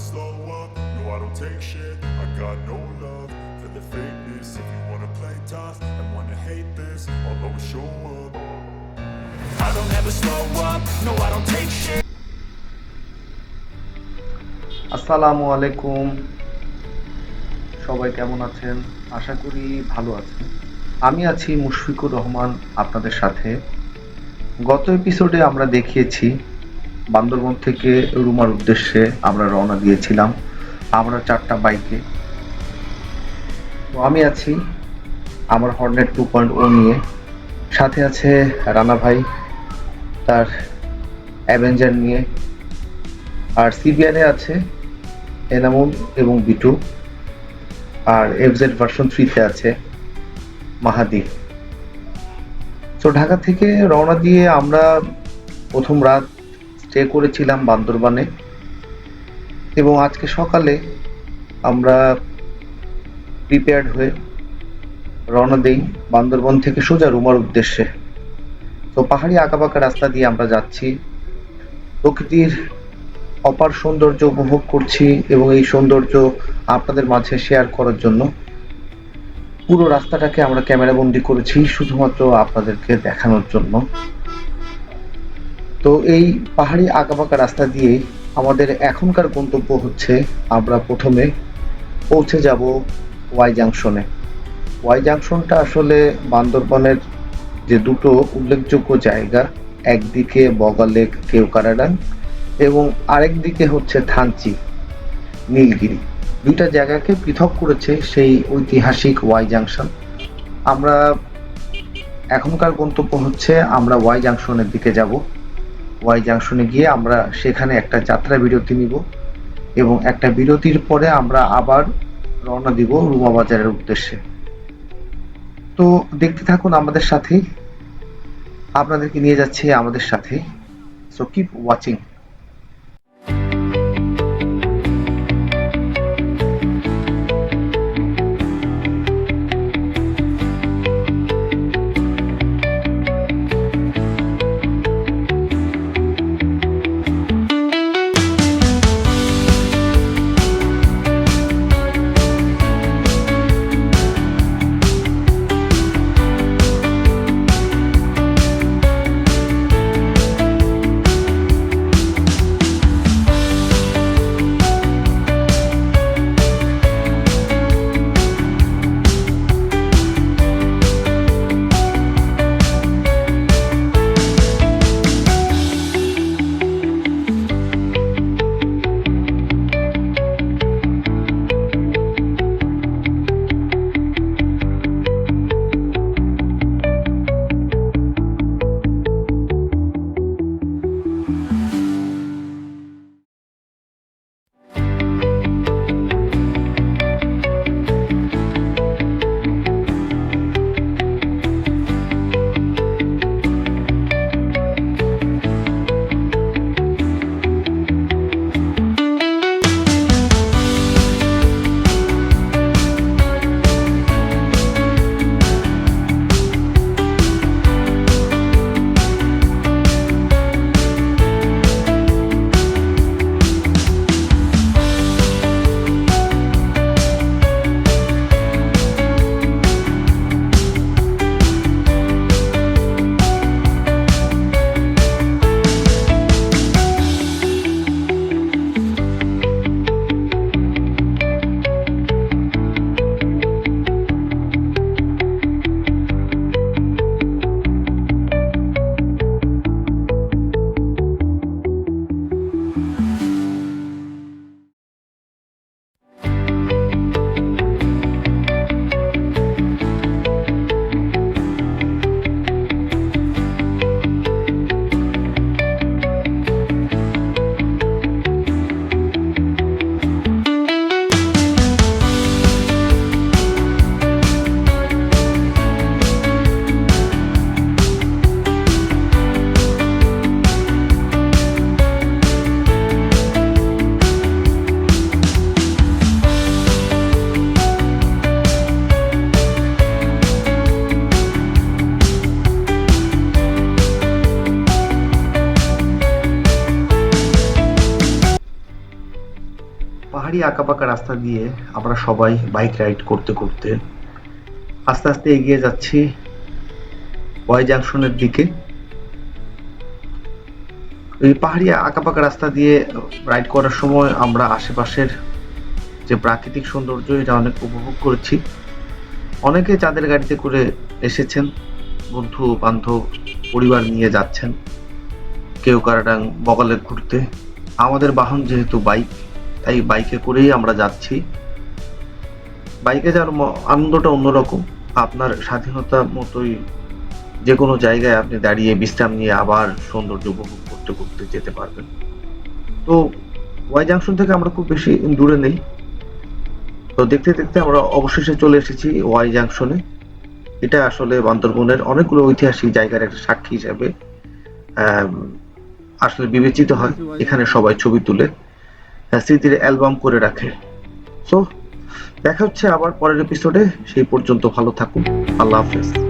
slow up, no I don't take shit I got no love for the fakeness If you wanna play tough and wanna hate this I'll always show up I don't ever slow up, no I don't take shit আসসালামু আলাইকুম সবাই কেমন আছেন আশা করি ভালো আছেন আমি আছি মুশফিকুর রহমান আপনাদের সাথে গত এপিসোডে আমরা দেখিয়েছি বান্দরবন থেকে রুমার উদ্দেশ্যে আমরা রওনা দিয়েছিলাম। আমরা চারটা বাইকে। তো আমি আছি আমার হর্নেট টু পয়েন্ট ও নিয়ে। সাথে আছে রানা ভাই, তার অ্যাভেঞ্জার নিয়ে। আর সিবিআরে আছে এনামুল এবং বিটু আর এফজেড ভার্সন থ্রিতে আছে মাহাদি তো ঢাকা থেকে রওনা দিয়ে আমরা প্রথম রাত স্টে করেছিলাম বান্দরবানে। এবং আজকে সকালে আমরা প্রিপেয়ার্ড হয়ে রওনা দেই বান্দরবন থেকে সোজা রুমার উদ্দেশ্যে। তো পাহাড়ি আঁকাবাঁকা রাস্তা দিয়ে আমরা যাচ্ছি। প্রকৃতির অপার সৌন্দর্য উপভোগ করছি এবং এই সৌন্দর্য আপনাদের মাঝে শেয়ার করার জন্য। পুরো রাস্তাটাকে আমরা ক্যামেরাবন্দি করেছি শুধুমাত্র আপনাদেরকে দেখানোর জন্য। তো এই পাহাড়ি আঁকাবাঁকা রাস্তা দিয়ে আমাদের এখনকার গন্তব্য হচ্ছে, আমরা প্রথমে পৌঁছে যাব ওয়াই জাংশনে। ওয়াই জাংশনটা আসলে বান্দরবনের যে দুটো উল্লেখযোগ্য জায়গা, একদিকে বগালেক কেওকারাডাং এবং আরেক দিকে হচ্ছে থানচি, নীলগিরি। দুইটা জায়গাকে পৃথক করেছে সেই ঐতিহাসিক ওয়াই জাংশন। আমরা এখনকার গন্তব্য হচ্ছে, আমরা ওয়াই জাংশনের দিকে যাব। ওয়াই জাংশনে গিয়ে আমরা সেখানে একটা যাত্রা বিরতি নিব এবং একটা বিরতির পরে আমরা আবার রওনা দিব রুমা বাজারের উদ্দেশ্যে। তো দেখতে থাকুন আমাদের সাথে। আপনাদেরকে নিয়ে যাচ্ছে আমাদের সাথে। সো কিপ ওয়াচিং পাহাড়ি আঁকাপাকা রাস্তা দিয়ে আমরা সবাই বাইক রাইড করতে করতে আস্তে আস্তে এগিয়ে যাচ্ছি ওয়াই জাংশনের দিকে। এই পাহাড়ি আঁকাপাকা রাস্তা দিয়ে রাইড করার সময় আমরা আশেপাশের যে প্রাকৃতিক সৌন্দর্য, এটা অনেক উপভোগ করেছি। অনেকে চাঁদের গাড়িতে করে এসেছেন, বন্ধু, বান্ধব, পরিবার নিয়ে যাচ্ছেন, কেউ কারাডাং বগালে ঘুরতে। আমাদের বাহন যেহেতু বাইক তাই বাইকে করেই আমরা যাচ্ছি। বাইকে যাওয়ার আনন্দটা অন্যরকম। আপনার স্বাধীনতা মতোই যে কোনো জায়গায় আপনি দাঁড়িয়ে বিশ্রাম নিয়ে আবার সৌন্দর্য উপভোগ করতে করতে যেতে পারবেন। তো ওয়াই জাংশন থেকে আমরা খুব বেশি দূরে নেই। তো দেখতে দেখতে আমরা অবশেষে চলে এসেছি ওয়াই জাংশনে। এটা আসলে বান্দরবনের অনেকগুলো ঐতিহাসিক জায়গার একটা সাক্ষী হিসাবে আসলে বিবেচিত হয়। এখানে সবাই ছবি তুলে। স্মৃতির অ্যালবাম করে রাখে। সো দেখা হচ্ছে আবার পরের এপিসোডে সেই পর্যন্ত ভালো থাকুন। আল্লাহ হাফেজ।